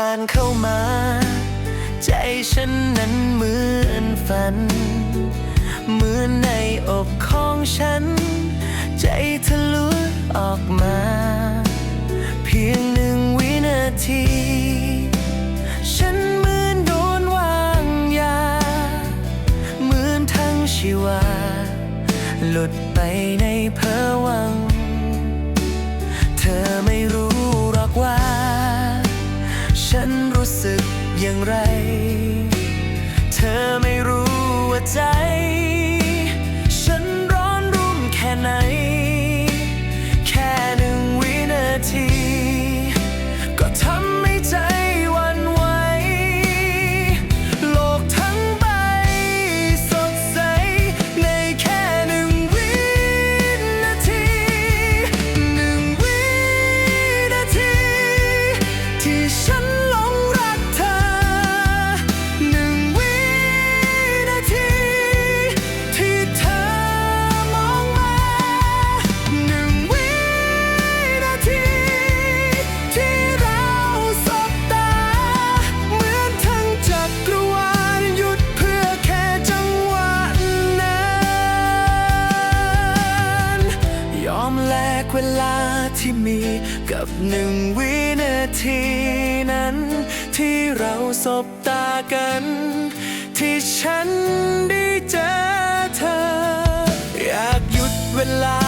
่านเข้ามา ใจฉันนั้นเหมือนฝัน เหมือนในอกของฉัน ใจทะลุออกมา เพียงหนึ่งวินาที ฉันเหมือนโดนวางยา เหมือนทั้งชีวา หลุดไปในเพอวัง เธอไม่ ไร เธอไม่รู้ว่าใจ ลกเวลาที่มีกับหนึ่งวินาทีนั้น ที่เราสบตากัน ที่ฉันได้เจอเธอ อยากหยุดเวลา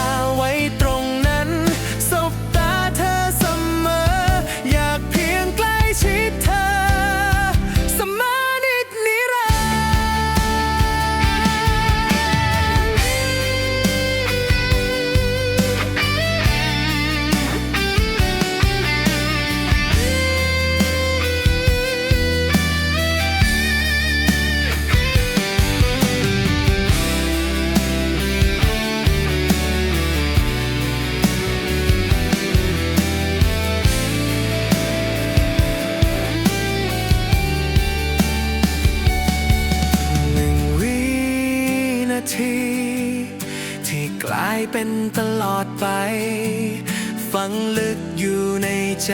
เป็นตลอดไป ฝังลึกอยู่ในใจ